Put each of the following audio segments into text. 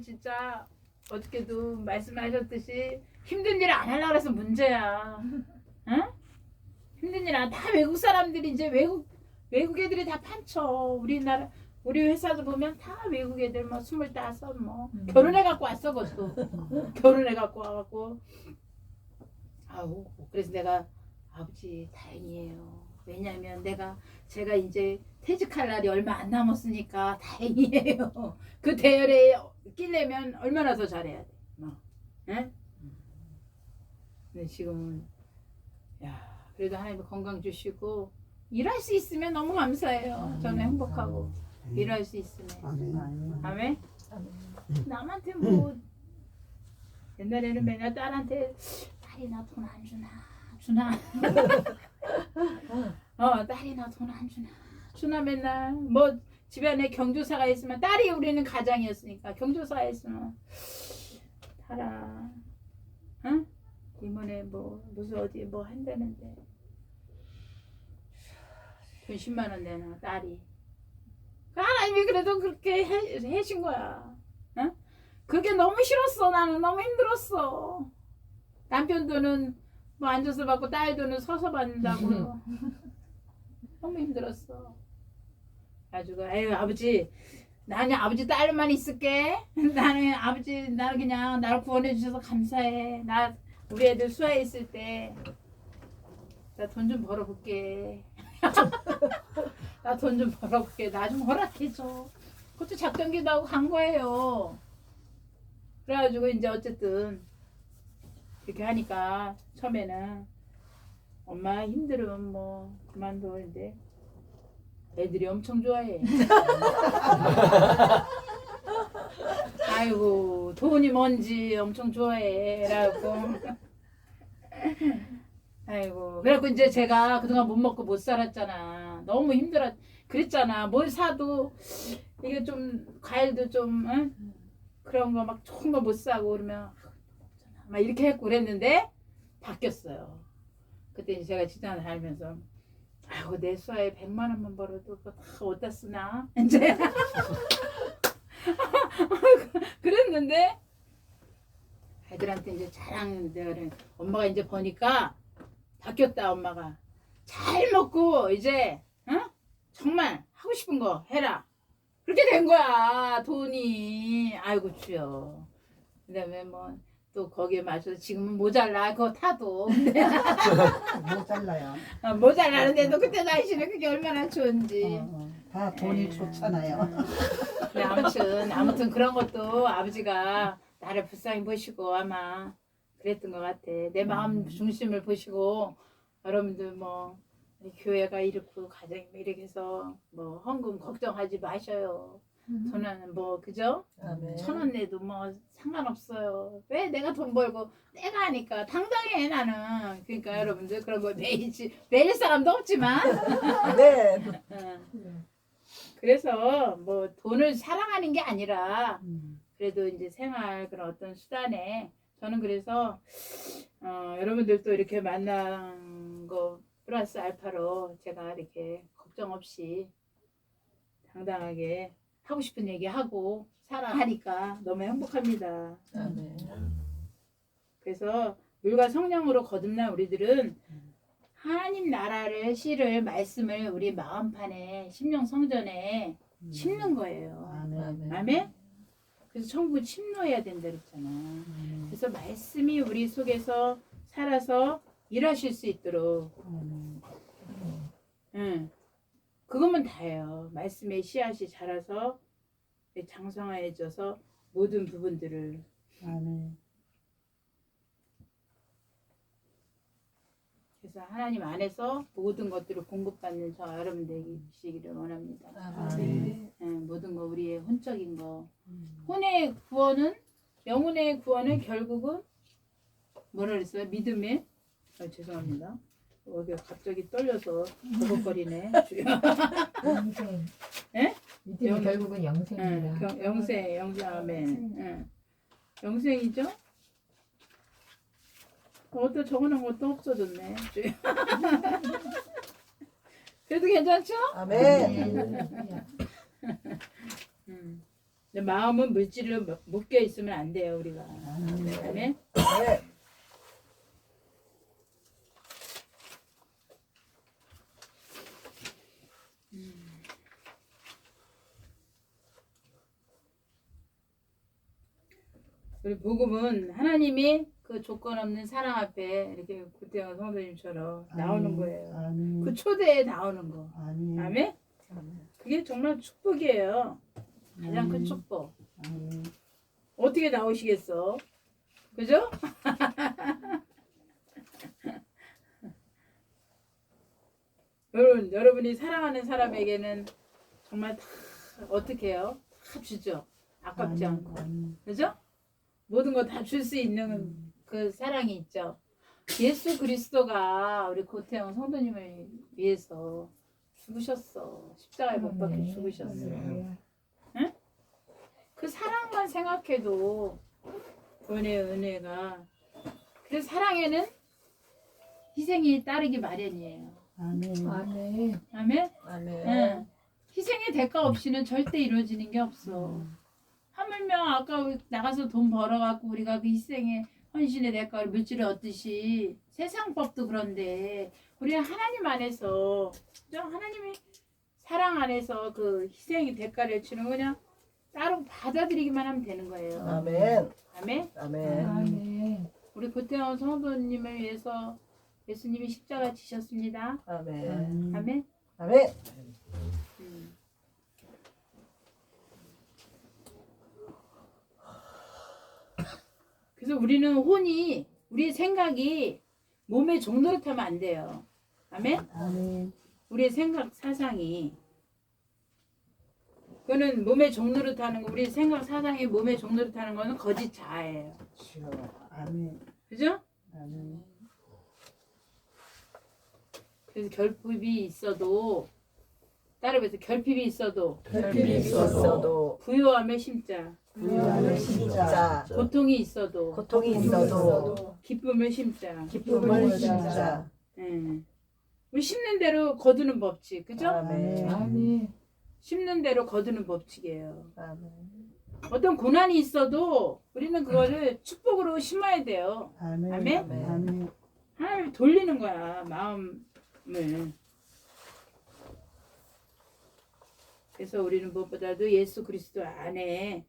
진짜 어저께도 말씀하셨듯이 힘든 일 안 하려고 해서 문제야. 응? 힘든 일 안, 다 외국 사람들이 이제 외국, 외국 애들이 다 판쳐. 우리나라, 우리 회사도 보면 다 외국 애들 뭐 스물다섯 뭐. 음. 결혼해 갖고 왔어, 그것도. 결혼해 갖고 와갖고. 아우, 그래서 내가 아버지 다행이에요. 왜냐면 내가 제가 이제 퇴직할 날이 얼마 안 남았으니까 다행이에요. 그 대열에 끼려면 얼마나 더 잘해야 돼. 뭐. 예? 근데 지금은 야 그래도 하나님 건강 주시고 일할 수 있으면 너무 감사해요. 저는 행복하고 일할 수 있으면. 아멘. 아멘. 남한테 뭐 옛날에는 맨날 딸한테 딸이 나 돈 안 주나 주나 어 딸이 나 돈 안 주나 주나 맨날 뭐 집안에 경조사가 있으면 딸이 우리는 가장이었으니까 경조사가 있으면 달아. 응? 이번에 뭐 무슨 어디 뭐 한다는데. 돈 10만 원 내놔 딸이. 그 하나님이 그래도 그렇게 해, 해신 거야. 응? 그게 너무 싫었어 나는. 너무 힘들었어. 남편 돈은 뭐 앉아서 받고 딸 돈은 서서 받는다고. 너무 힘들었어 가지고 에휴 아버지 나는 아버지 딸만 있을게. 나는 아버지 나는 그냥 나를 구원해 주셔서 감사해. 나 우리 애들 수아에 있을 때 나 돈 좀 벌어볼게. 나 돈 좀 벌어볼게. 나 좀 허락해줘. 그것도 작전기도 하고 간 거예요. 그래가지고 이제 어쨌든 이렇게 하니까 처음에는 엄마 힘들으면 뭐 그만둬 근데 애들이 엄청 좋아해. 아이고 돈이 뭔지 엄청 좋아해 라고. 아이고 그래갖고 이제 제가 그동안 못 먹고 못 살았잖아. 너무 힘들어 그랬잖아. 뭘 사도 이게 좀 과일도 좀 응? 그런 거 막 좋은 거 못 사고 그러면 막 이렇게 했고 그랬는데 바뀌었어요. 그때 이제 제가 직장을 다니면서 아이고 내 수화에 100만 원만 벌어도 다 어디다 쓰나? 이제. 그랬는데 애들한테 이제 자랑 내가 그래. 엄마가 이제 보니까 바뀌었다 엄마가. 잘 먹고 이제 응? 정말 하고 싶은 거 해라. 그렇게 된 거야 돈이. 아이고 주여. 그다음에 뭐 또 거기에 맞춰서 지금은 모자라 그거 타도 근데 못 잘라요. 어, 모자라는데도 그때 당시는 그게 얼마나 좋은지 어, 어. 다 돈이 에. 좋잖아요. 네, 아무튼 아무튼 그런 것도 아버지가 나를 불쌍히 보시고 아마 그랬던 것 같아. 내 마음 중심을 보시고 여러분들 뭐 교회가 이렇고 가정이 이렇게 해서 뭐 헌금 걱정하지 마셔요. 저는 뭐 그죠? 아멘. 천 원 내도 뭐 상관없어요. 왜 내가 돈 벌고 내가 하니까 당당해 나는. 그러니까 여러분들 그런 거 매일 매일 사람도 없지만 네. 응. 그래서 뭐 돈을 사랑하는 게 아니라 음. 그래도 이제 생활 그런 어떤 수단에 저는 그래서 어, 여러분들도 이렇게 만난 거 플러스 알파로 제가 이렇게 걱정 없이 당당하게 하고 싶은 얘기 하고 사랑하니까 너무 행복합니다. 아멘. 그래서 물과 성령으로 거듭난 우리들은 하나님 나라를 시를 말씀을 우리 마음판에 심령 성전에 심는 거예요. 아멘. 아멘. 그래서 천국 침노해야 된다 그랬잖아. 그래서 말씀이 우리 속에서 살아서 일하실 수 있도록. 응. 그것만 다예요. 말씀의 씨앗이 자라서 장성해져서 모든 부분들을 아멘. 그래서 하나님 안에서 모든 것들을 공급받는 저 여러분들이시기를 원합니다. 아멘. 예, 모든 거 우리의 혼적인 거. 음. 혼의 구원은 영혼의 구원은 결국은 뭐라 그랬어요? 믿음의 아, 죄송합니다. 여기 갑자기 떨려서 버벅거리네. 영생. 예? 믿음이 영- 결국은 예, 영생이라. 경- 영생, 영생, 아멘. 예. 영생이죠? 어, 또 적어놓은 것도 없어졌네. 그래도 괜찮죠? 아멘. 할렐루야. 음. 근데 마음은 물질로 묶여 있으면 안 돼요 우리가. 아멘. 아멘. 네. 복음은 하나님이 그 조건 없는 사랑 앞에 이렇게 구태영 성도님처럼 나오는 거예요. 아멘. 그 초대에 나오는 거. 아멘. 아멘. 그게 정말 축복이에요. 가장 큰 아멘. 축복. 아멘. 어떻게 나오시겠어? 그죠? 여러분, 여러분이 사랑하는 사람에게는 정말 다 어떻게 해요? 다 주죠. 아깝지 아멘. 않고. 아멘. 그죠? 모든 거 다 줄 수 있는 그 사랑이 있죠. 예수 그리스도가 우리 고태영 성도님을 위해서 죽으셨어. 십자가에 못 박혀 죽으셨어. 그 사랑만 생각해도 구원의 은혜가 그 사랑에는 희생이 따르기 마련이에요. 아멘. 아멘. 아멘. 아멘. 응. 희생의 대가 없이는 절대 이루어지는 게 없어. 하물며 아까 나가서 돈 벌어갖고 우리가 그 희생의 헌신의 대가를 물질을 얻듯이 세상 법도 그런데 우리는 하나님 안에서? 하나님의 사랑 안에서 그 희생의 대가를 주는 거 그냥 따로 받아들이기만 하면 되는 거예요. 아멘. 아멘. 아멘. 아멘. 우리 고태원 성도님을 위해서 예수님이 십자가 지셨습니다. 아멘. 아멘. 아멘. 아멘. 음. 그래서 우리는 혼이 우리의 생각이 몸의 종노릇 하면 안 돼요. 아멘. 아멘. 우리의 생각 사상이 그거는 몸의 종노릇 하는 거 우리 생각 사상이 몸의 종노릇 하는 거는 거짓 자아예요. 주여. 아멘. 그죠? 아멘. 그래서 결핍이 있어도 따라해서 결핍이 있어도 결핍이 있어도 부유함의 심자 부유함을 심자 고통이 있어도 고통이 있어도 기쁨을 심자 기쁨을 심자 예. 우리 심는 대로 거두는 법칙 그죠? 아멘. 아멘. 심는 대로 거두는 법칙이에요 아멘. 어떤 고난이 있어도 우리는 그거를 축복으로 심어야 돼요 아멘. 아멘? 아멘. 하나님 돌리는 거야 마음을 그래서 우리는 무엇보다도 예수 그리스도 안에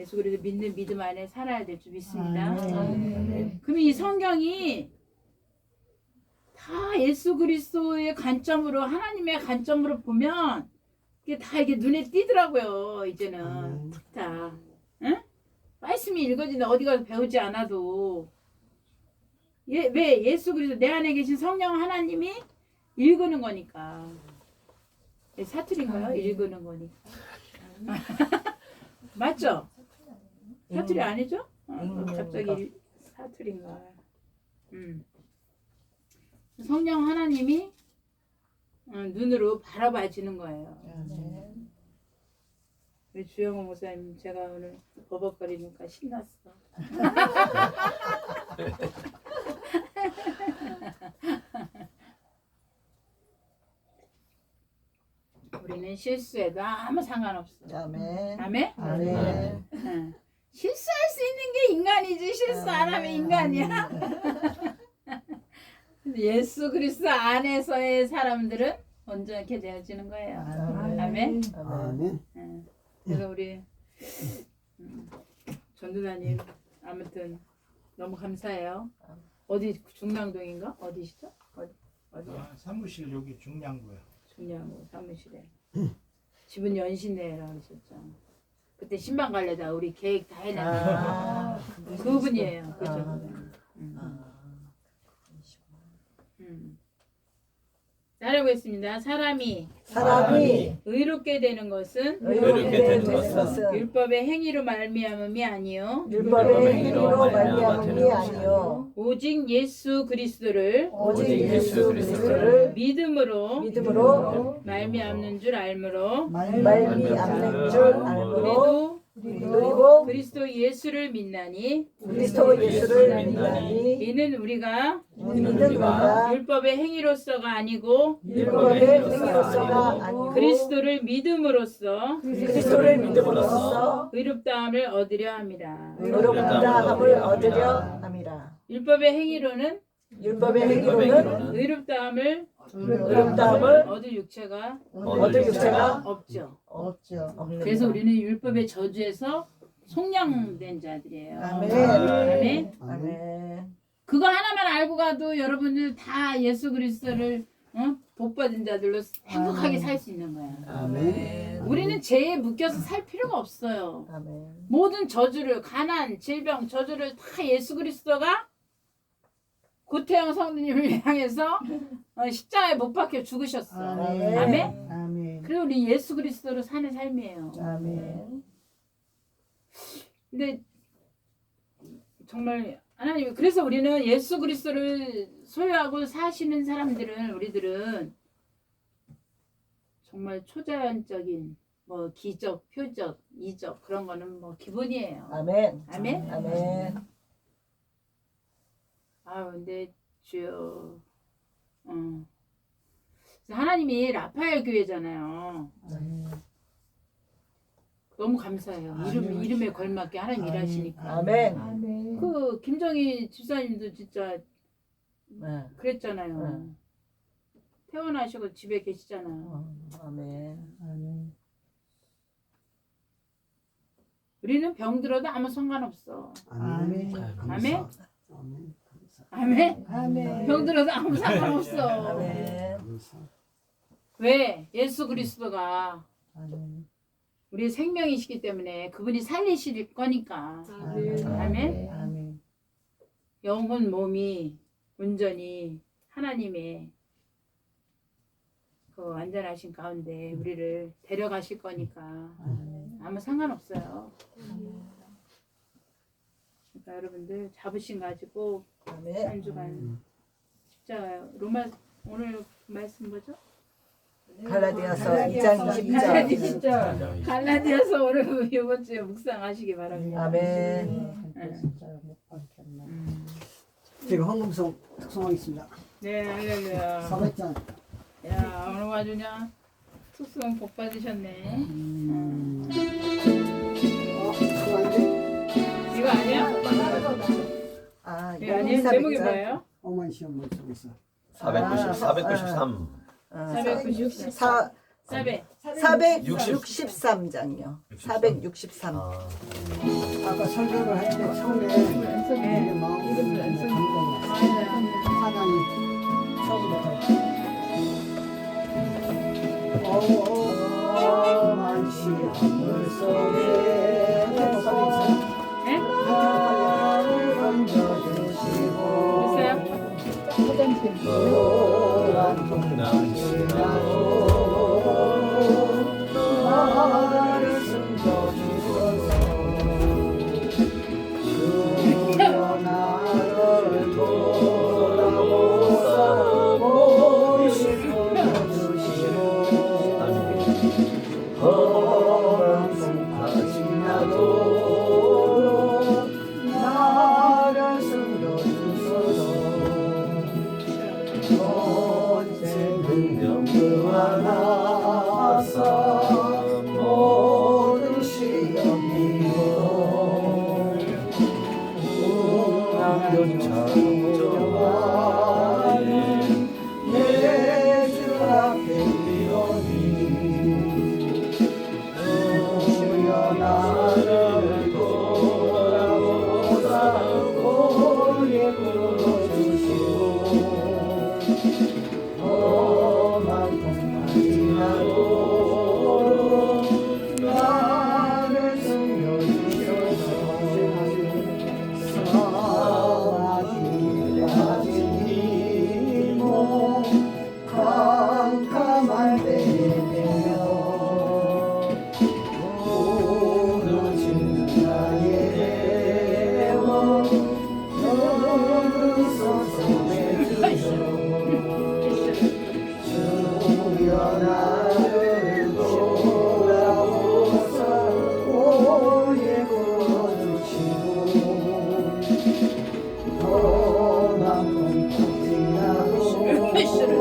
예수 그리스도 믿는 믿음 안에 살아야 될 줄 믿습니다 아멘. 아멘. 그럼 이 성경이 다 예수 그리스도의 관점으로 하나님의 관점으로 보면 이게 다 이게 눈에 띄더라고요 이제는. 다 응? 말씀이 읽어지는데 어디 가서 배우지 않아도 예, 왜 예수 그리스도 내 안에 계신 성령 하나님이 읽는 거니까 예, 사투리인가요? 읽는 거니까 맞죠? 사투리 아니죠? 어, 갑자기 사투리인가 음. 성령 하나님이 어, 눈으로 바라봐지는 거예요 아멘. 우리 주영호 목사님 제가 오늘 버벅거리니까 신났어. 우리는 실수해도 아무 상관없어. 아멘. 아멘? 아멘. 응. 실수할 수 있는 게 인간이지 실수 안 하면 인간이야. 근데 예수 그리스도 안에서의 사람들은 온전하게 되어지는 거예요. 아멘. 아멘. 아멘. 예. 그래서 우리 음, 전두사님 아무튼 너무 감사해요. 어디 중랑동인가 어디시죠? 어디 어디 아, 사무실 여기 중량구요. 중랑동 사무실에 집은 연신내라 그러셨죠. 그때 신방 갈래다 우리 계획 다 해놨는데 아. 그분이에요. 그죠? 아. 음. 음. 따라해보겠습니다. 사람이 사람이 의롭게 되는 것은 의롭게 되는 것은 율법의 행위로 말미암음이 아니요. 율법의 행위로 말미암음이 아니요. 오직 예수 그리스도를 오직 예수 그리스도를 믿음으로 믿음으로 말미암는 줄 알므로 말미암는 줄 알므로 우리도 그리고 그리스도 예수를 믿나니 그리스도 예수를 믿나니 이는 우리가 믿음과 율법의 행위로서가 아니고 율법의 행위로서가 아니고 그리스도를 믿음으로써 그리스도를 믿음으로써 의롭다함을 얻으려 함이라. 의롭다함을 얻으려 함이라. 율법의 행위로는 율법의 행위로는 의롭다함을 의롭다함을 얻을 육체가 얻을 육체가 없죠. 없죠. 그래서 우리는 율법의 저주에서 속량된 자들이에요. 아멘. 아멘. 아멘. 그거 하나만 알고 가도 여러분들 다 예수 그리스도를 어? 복받은 자들로 행복하게 살 수 있는 거야. 아멘. 우리는 죄에 묶여서 살 필요가 없어요. 아멘. 모든 저주를 가난, 질병, 저주를 다 예수 그리스도가 구태영 성도님을 향해서 어, 십자가에 못 박혀 죽으셨어. 아멘. 아멘. 아멘. 그리고 우리 예수 그리스도로 사는 삶이에요. 아멘. 근데 정말 하나님 그래서 우리는 예수 그리스도를 소유하고 사시는 사람들은 우리들은 정말 초자연적인 뭐 기적, 표적, 이적 그런 거는 뭐 기본이에요. 아멘. 아멘. 아멘. 아 근데 주여, 어. 그래서 하나님이 라파엘 교회잖아요. 너무 감사해요. 이름 아멘. 이름에 걸맞게 하나님 아멘. 일하시니까. 아멘. 아멘. 그 김정희 집사님도 진짜 네. 그랬잖아요. 네. 퇴원하시고 집에 계시잖아요. 어, 아멘. 아멘. 우리는 병 들어도 아무 상관없어. 아멘. 아멘. 아멘. 감사. 아멘. 아멘. 병 들어도 아무 상관없어. 아멘. 감사. 왜? 예수 그리스도가 아멘. 우리의 생명이시기 때문에 그분이 살리실 거니까. 아멘. 아멘. 아멘. 영혼 몸이 온전히 하나님의 그 완전하신 가운데 우리를 데려가실 거니까 아멘. 아무 상관없어요. 그러니까 여러분들 자부심 가지고 아멘. 한 주간 십자가 로마 오늘 말씀 뭐죠? 갈라디아서 갈라디아서 2장 갈라디 20절. 진짜 갈라디아서 오늘 이번 주에 묵상하시기 바랍니다. 아멘. 못. 음. 제가 황금송 특송하겠습니다. 네, 할렐루야. 400장. 야, 오늘 아주 그냥 특수한 복 받으셨네. 음. 어, 그거 아닌데? 이거 아니야? 아, 이거 아니에요? 제목이 뭐예요? 어머니 시험 머릿속에서. 490, 493. 494. 4 사배. 463장이요. 463. 아, 아까 설교를 할때 처음에 네. 이게 감동. 맞아요. 사장이 처음부터. 오만 시물 속에 네? 나를 던져주시고 됐어요? 노란 동남 나를 Senhor. 티슈를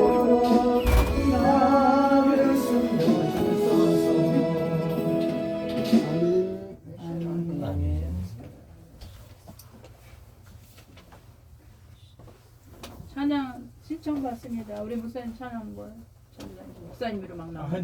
찬양 신청 받습니다. 우리 목사님 찬양 뭐 목사님으로 막 나와요.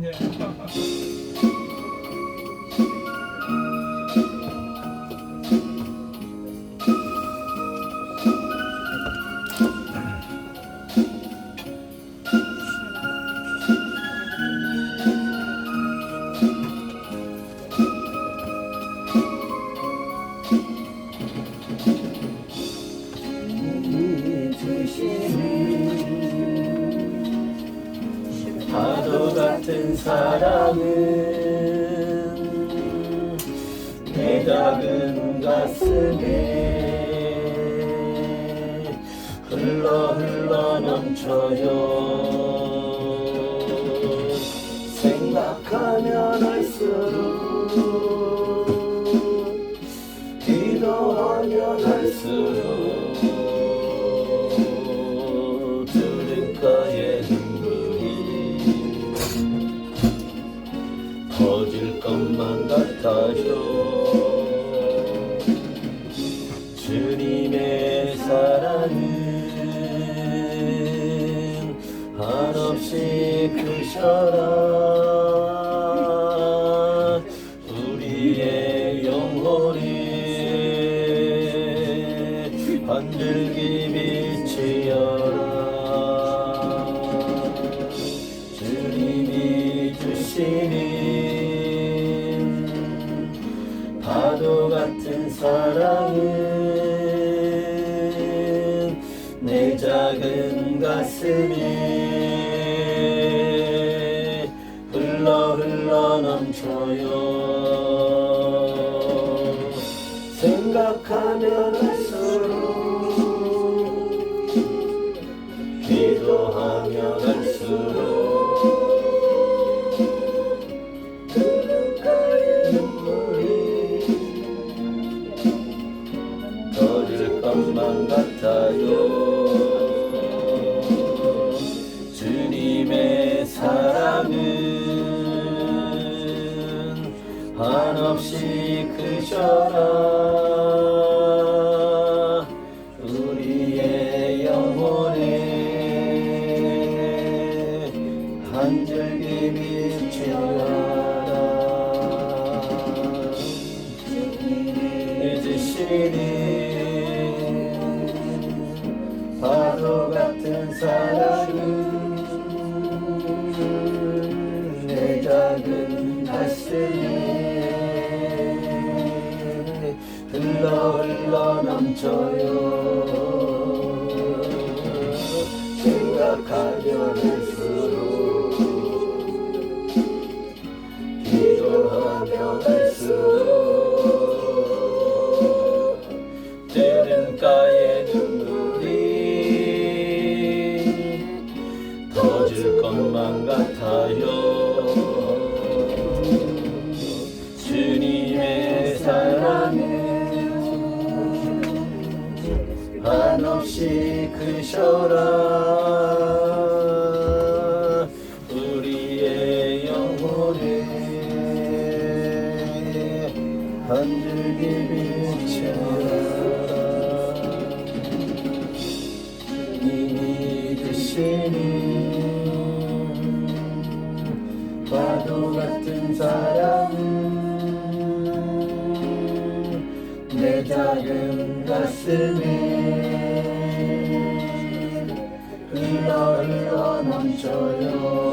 달려갈수록 드림가의 눈물이 터질 것만 같아요. 주님의 사랑은 한없이 크셔라. 사랑은 내 작은 가슴 것만 같아요 주님의 사랑은 한없이 크셔라. 사랑은 내 작은 말씀이 흘러 흘러 넘쳐요. Shikri Shoram. seni Rüya rüya namçaya